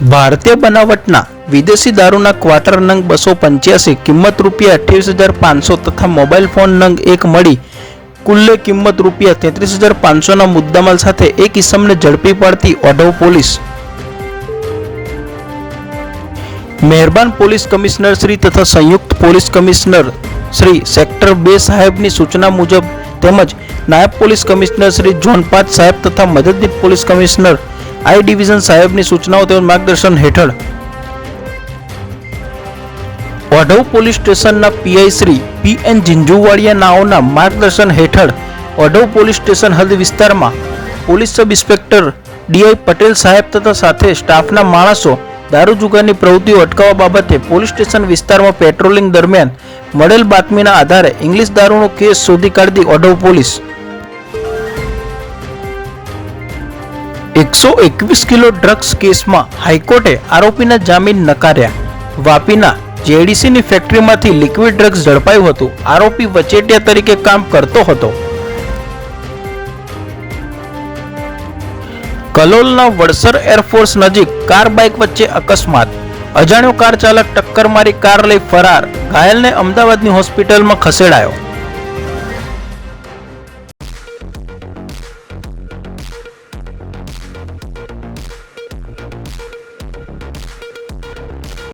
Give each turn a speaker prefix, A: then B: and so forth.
A: ભારતીય બનાવટના વિદેશી દારૂના ક્વાર્ટર નંગ બસો પંચ્યાસી, કિંમત રૂપિયા અઠ્યાવીસ હજાર પાંચસો તથા મોબાઈલ ફોન નંગ એક મળી કુલ્લે કિંમત રૂપિયા તેત્રીસ હજાર પાંચસોના મુદ્દામાલ સાથે એક ઇસમને ઝડપી પાડતી ઓઢવ પોલીસ. મહેરબાન પોલીસ કમિશનર શ્રી તથા સંયુક્ત પોલીસ કમિશનર શ્રી સેક્ટર બે સાહેબની સૂચના મુજબ તેમજ નાયબ પોલીસ કમિશનર શ્રી ઝોન પાંચ સાહેબ તથા મદદનીશ પોલીસ કમિશનર આઈ ડિવિઝન સાહેબની સૂચનાઓ તેમજ માર્ગદર્શન હેઠળ ઓઢવ પોલીસ સ્ટેશનના PI Shri P N Zinzuvadiya નાઓના માર્ગદર્શન હેઠળ ઓઢવ પોલીસ સ્ટેશન હદ વિસ્તારમાં police sub inspector DI Patel સાહેબ તથા સાથે સ્ટાફના માણસો દારૂ જુગારની પ્રવૃત્તિઓ અટકાવવા બાબતે પોલીસ સ્ટેશન વિસ્તારમાં પેટ્રોલિંગ દરમિયાન મળેલ બાતમીના આધારે ઇંગ્લિશ દારૂનો કેસ શોધી કાઢતી ઓઢવ પોલીસ એકસો એકવીસ કિલો ડ્રગ્સ કેસમાં હાઈકોર્ટે આરોપીના જામીન નકાર્યા. વાપીના જેડીસીની ફેક્ટરીમાંથી લિક્વિડ ડ્રગ્સ ઝડપાયું હતું. આરોપી વચેટિયા તરીકે કામ કરતો હતો. કલોલના વડસર એરફોર્સ નજીક કાર બાઇક વચ્ચે અકસ્માત. અજાણ્યો કાર ચાલક ટક્કર મારી કાર લઈ ફરાર. ઘાયલને અમદાવાદની હોસ્પિટલમાં ખસેડાયો.